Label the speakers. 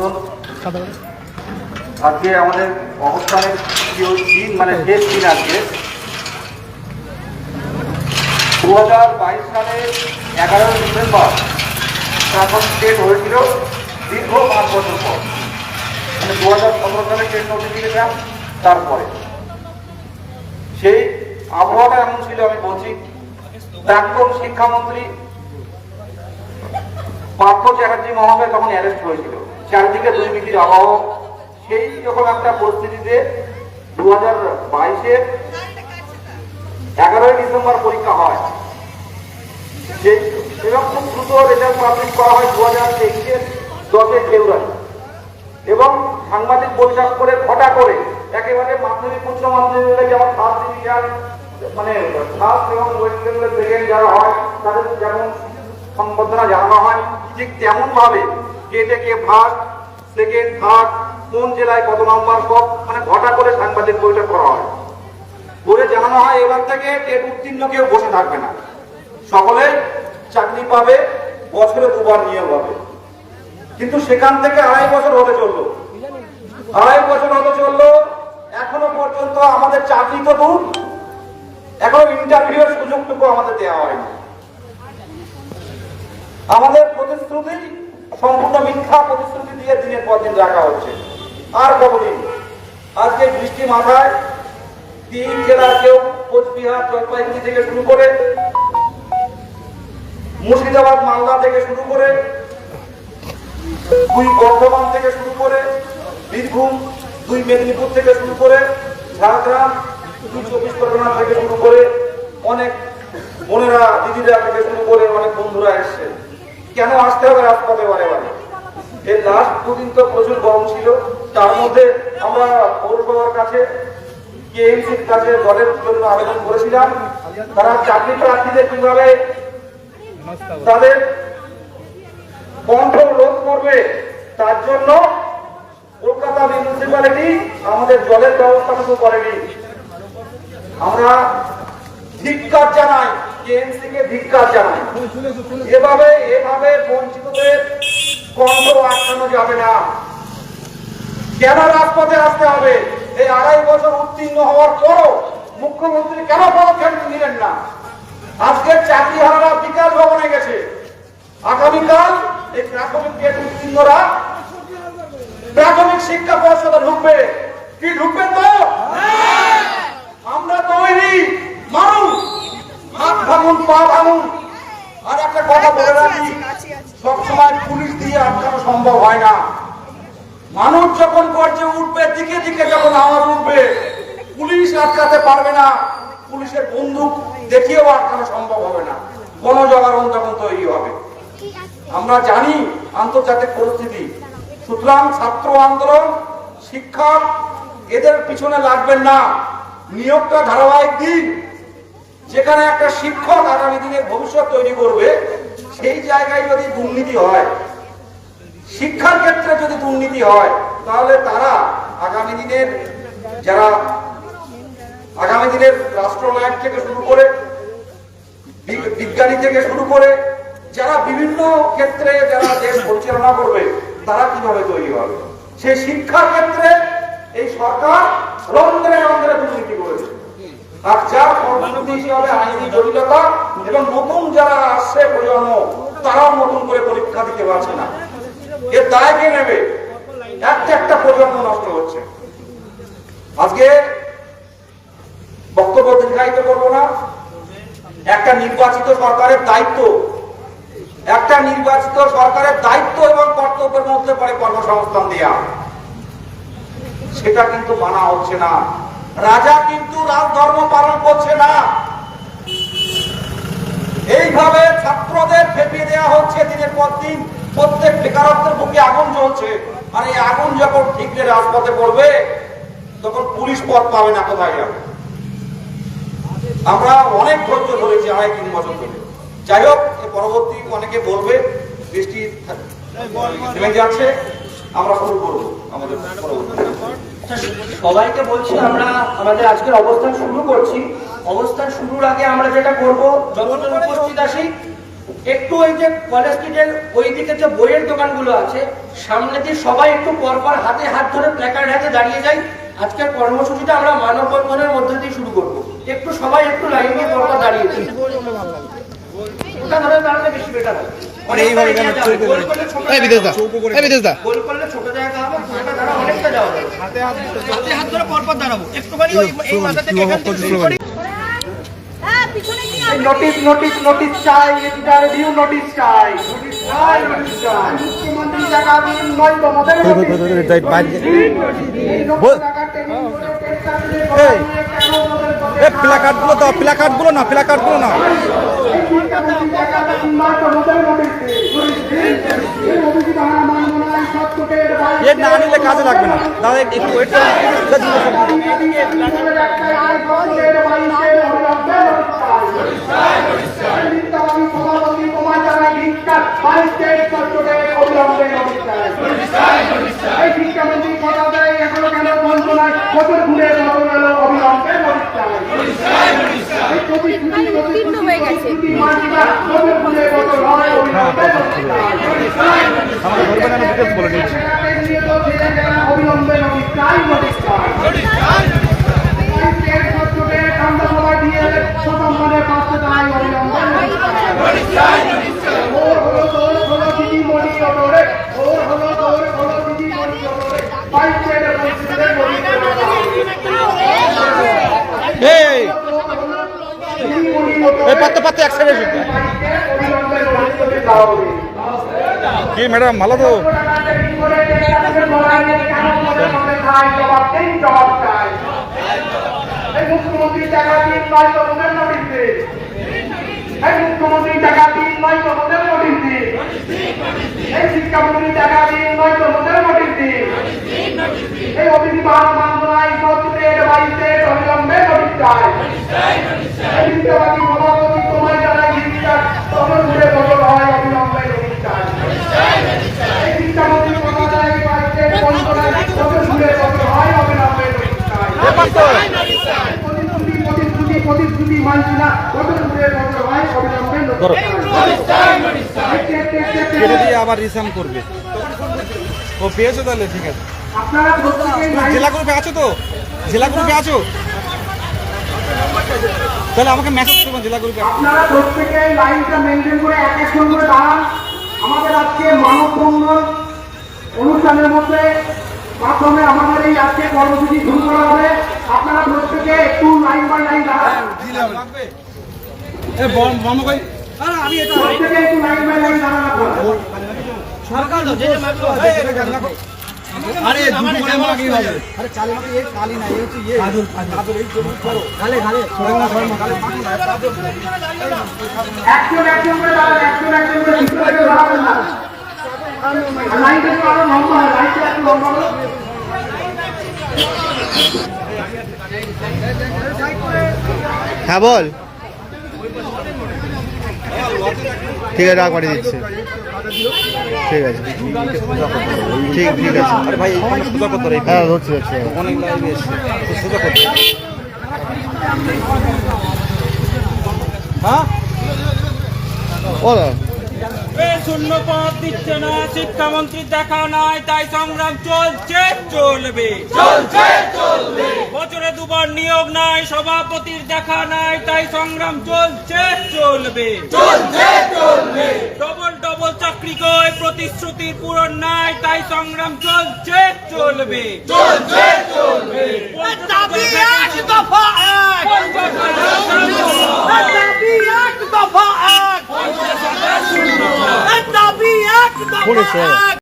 Speaker 1: বন্ধুগণ আজকে আমাদের অবস্থানের দিন মানে শেষ দিন আজকে। দু হাজার বাইশ সালের এগারোই ডিসেম্বর তখন স্টেট হয়েছিল দীর্ঘ পাঁচ বছর পর। মানে দু হাজার সতেরো সালে ট্রেন নোটিফিকেশন তারপরে। সেই আবহাওয়াটা এমন ছিল আমি বলছি প্রাক্তন শিক্ষামন্ত্রী পার্থ চ্যাটার্জি মহাশয় তখন অ্যারেস্ট হয়েছিল। চারিদিকে দুর্নীতির অভাব সেই যখন একটা পরিস্থিতিতে দু হাজার বাইশের এগারোই ডিসেম্বর পরীক্ষা হয়। সেই সেরকম দ্রুত রেজাল্ট পাবলিশ করা হয় দু হাজার তেইশের দশই ফেব্রুয়ারি। এবং সাংবাদিক বৈঠক করে ঘটা করে একেবারে মাধ্যমিক, উচ্চ মাধ্যমিক যেমন ফার্স্ট ডিভিশন মানে ফার্স্ট এবং ওয়েস্ট বেঙ্গলের সেকেন্ড যারা হয়, তাদের যেমন সংবর্ধনা জানানো হয়, ঠিক তেমন ভাবে কে থেকে ফার্স্ট সেকেন্ড থার্ড কোন জেলায় কত নম্বর সব মানে ঘটা করে সাংবাদিক বৈঠক করা হয়। করে জানানো হয়, এবার থেকে টেট উত্তীর্ণ কেউ বসে থাকবে না। সকলে চাকরি পাবে, বছরে দুবার নিয়োগ হবে। কিন্তু সেখান থেকে আড়াই বছর হতে চলল। আড়াই বছর হতে চলল, এখনও পর্যন্ত আমাদের চাকরি তো দূর। এখনও ইন্টারভিউয়ের সুযোগটুকু আমাদের দেওয়া হয়নি। আমাদের প্রতিশ্রুতি সম্পূর্ণ মিথ্যা প্রতিশ্রুতি দিয়ে দিনের পর দিন রাখা হচ্ছে। আর কতদিন আজকে বৃষ্টি মাথায় তিন জেলার কেউ কোচবিহার, জলপাইগুড়ি থেকে শুরু করে মুর্শিদাবাদ, মালদা থেকে শুরু করে দুই বর্ধমান থেকে শুরু করে বীরভূম, দুই মেদিনীপুর থেকে শুরু করে ঝাড়গ্রাম, দুই চব্বিশ পরগনা থেকে শুরু করে অনেক বোনেরা দিদিরা থেকে শুরু করে অনেক বন্ধুরা এসছে। কেন আসতে হবে রাজপথে বারে বারে এর লাস্ট দুদিন তো প্রচুর গরম ছিল। তার মধ্যে আমরা পৌরসভার কাছে কেএমসির কাছে দলের জন্য আবেদন করেছিলাম। তারা চাকরি প্রার্থীদের কীভাবে তাদের কন্ট্রোল রোধ করবে, তার জন্য কলকাতা মিউনিসিপ্যালিটি আমাদের জলের ব্যবস্থা কিন্তু করেনি। আমরা ধিক্কার জানাই। কেএমসি কে ধিক্কার জানাই এভাবে এভাবে বঞ্চিতদের কণ্ঠ আটকানো যাবে না। কেন রাজপথে আসতে হবে? এই আড়াই বছর উত্তীর্ণ হওয়ার পরও মুখ্যমন্ত্রী কেন পদক্ষেপ নিলেন না? আজকের চাকরি হারারা ভবনে গেছে। আগামীকাল এই প্রাথমিক গেট উত্তীর্ণরা প্রাথমিক শিক্ষা পর্ষদে ঢুকবে। কি ঢুকবেন তো? আমরা মানুষ হাত ভাঙুন পা ভাঙুন আর একটা কথা বলে রাখি সবসময় পুলিশ দিয়ে আটকানো সম্ভব হয় না। মানুষ যখন গর্জে উঠবে দিকে দিকে যখন আওয়াজ উঠবে পুলিশ আটকাতে পারবে না। পুলিশের বন্দুক দেখিয়েও আটকানো সম্ভব হবে না। গণজাগরণ তখন তৈরি হবে। আমরা জানি আন্তর্জাতিক পরিস্থিতি। সুতরাং ছাত্র আন্দোলন শিক্ষক এদের পিছনে লাগবেন না। নিয়োগটা ধারাবাহিক দিন। যেখানে একটা শিক্ষক আগামী দিনের ভবিষ্যৎ তৈরি করবে, সেই জায়গায় যদি দুর্নীতি হয়, শিক্ষার ক্ষেত্রে যদি দুর্নীতি হয়, তাহলে তারা আগামী দিনের যারা আগামী দিনের রাষ্ট্রনায়ক থেকে শুরু করে বিজ্ঞানী থেকে শুরু করে, যারা বিভিন্ন ক্ষেত্রে যারা দেশ পরিচালনা করবে, তারা কীভাবে তৈরি হবে? সেই শিক্ষার ক্ষেত্রে এই সরকার রন্ধ্রে রন্ধ্রে দুর্নীতি আর যার ফলশ্রুতি হিসাবে আইনি জটিলতা এবং নতুন যারা আসছে প্রজন্ম, তারাও নতুন করে পরীক্ষা দিতে পারছে না। এর দায় কে নেবে? একটা একটা প্রজন্ম নষ্ট হচ্ছে। আজকে বক্তব্য দীর্ঘায়িত করব না। একটা নির্বাচিত সরকারের দায়িত্ব, একটা নির্বাচিত সরকারের দায়িত্ব এবং কর্তব্যের মধ্যে পড়ে কর্মসংস্থান দেয়া। সেটা কিন্তু মানা হচ্ছে না। রাজা কিন্তু রাজধর্ম পালন করছে না। এইভাবে ছাত্রদের ফেপিয়ে দেওয়া হচ্ছে দিনের পর দিন। প্রত্যেক বেকারত্বের বুকে আগুন জ্বলছে। আর এই আগুন যখন ঠিকরে রাজপথে পড়বে, তখন পুলিশ পথ পাবে না কোথায় যাবে আমরা অনেক ধৈর্য ধরেছি আড়াই তিন বছর ধরে। যাই হোক পরবর্তী অনেকে বলবে, বৃষ্টি যাচ্ছে। আমরা শুরু করব আমাদের পরবর্তী।
Speaker 2: সবাইকে বলছি আমরা আমাদের আজকের অবস্থান শুরু করছি। অবস্থান শুরুর আগে আমরা যেটা করব যতজন উপস্থিত আছি একটু ওই যে কলেজ স্ট্রিটের ওই দিকে যে বইয়ের দোকানগুলো আছে সামনে দিয়ে সবাই একটু পরপর হাতে হাত ধরে প্ল্যাকার্ড হাতে দাঁড়িয়ে যাই। আজকের কর্মসূচিটা আমরা মানববন্ধনের মধ্যে দিয়ে শুরু করব। একটু সবাই একটু লাইন দিয়ে পরপর দাঁড়িয়ে যাই। ওটা ধরে দাঁড়ালে বেশি বেটার হবে।
Speaker 1: মানে
Speaker 2: গোল করলে ছোট জায়গা হবে। অনেকটা যাওয়া যাবে। হাতে হাত ধরে পরপর দাঁড়াবো একটুখানি ওই এই মাথা থেকে এখান থেকে শুরু করি
Speaker 3: হ্যাঁ পিছনে কি আছে
Speaker 4: নোটিশ নোটিশ নোটিশ চাই ইন্টারভিউ নোটিশ চাই নোটিশ চাই নোটিশ চাই মুখ্যমন্ত্রী টাকা দিন নয় তোমাদের এই
Speaker 1: না
Speaker 4: মানব না,
Speaker 1: নিলে কাজে লাগবে না। দাদা একটু ওয়েট
Speaker 3: উত্তীর্ণ হয়ে গেছে।
Speaker 4: অবিলম্বে নোটিশ চাই নোটিশ চাই
Speaker 1: এই কি ম্যাডাম ভালো তো
Speaker 4: মুখ্যমন্ত্রী টাকা দিন নয় তোমাদের নোটিশ দিন এই মুখ্যমন্ত্রী টাকা দিন নয় তোমাদের নোটিশ দিন এই শিক্ষামন্ত্রী টাকা দিন নয় তোমাদের নোটিশ দিন এই অতিথি বাহান মানবনায় সত্যের বাড়িতে অবিলম্বে নোটিশ চাই এই সভাপতি তোমায় জানাই ভিত্তিকার তখন ঘুরে বদল হয় অবিলম্বে এই শিক্ষামন্ত্রী মহোদয় বাড়িতে বন্দনায় তখন ঘুরে বদল হয় অবিলম্বে প্রতিশ্রুতি প্রতিশ্রুতি প্রতিশ্রুতি মানছি না তখন ঘুরে বদল হয় অবিলম্বে
Speaker 1: ধরো।
Speaker 4: নোটিশ চাই।
Speaker 1: কেটে দিয়ে আবার রিসাম করবে। ও পেয়েছ তাহলে ঠিক আছে। জেলা গ্রুপে আছো তো? জেলা গ্রুপে আছো? তাহলে আমাকে মেসেজ করবেন জেলা গ্রুপে।
Speaker 4: আপনারা প্রত্যেকে লাইনটা মেনটেন করে এক এক করে দাঁড়ান। আমাদের আজকে মানববন্ধন অনুষ্ঠানের মধ্যে মাধ্যমে আমাদের এই আজকে কর্মসূচি শুরু করা হবে। আপনারা প্রত্যেকে একটু লাইন বাই লাইন দাঁড়ান। প্রত্যেকে একটু লাইন বাই লাইন দাঁড়ান আপনারা। একজন একজন করে। দাঁড়ান একজন একজন করে কিছু করে কেউ দাঁড়াবেন না আর লাইনটা একটু আরও লম্বা হয় লাইনটা একটু লম্বা হলো
Speaker 5: হ্যাঁ বল। ঠিক আছে রাগ পাঠিয়ে দিচ্ছি। ঠিক আছে। ঠিক ঠিক আছে।
Speaker 1: আরে ভাই সোজা করতে হবে
Speaker 5: হ্যাঁ ধরছি ধরছি
Speaker 1: অনেক লাইভে এসছে। সোজা করতে হ্যাঁ?
Speaker 5: বল।
Speaker 6: এ দিচ্ছে না শিক্ষামন্ত্রী দেখা নাই তাই সংগ্রাম চলছে চলবে। চলছে চলবে। বছরে দুবার নিয়োগ নাই সভাপতির দেখা নাই তাই সংগ্রাম চলছে চলবে। চলছে চলবে। ডবল ডবল চাকরি কই প্রতিশ্রুতির পূরণ নাই তাই সংগ্রাম চলছে চলবে। চলছে চলবে। দাবি এক দফা এক। দাবি এক দফা এক। দাবি এক দফা এক।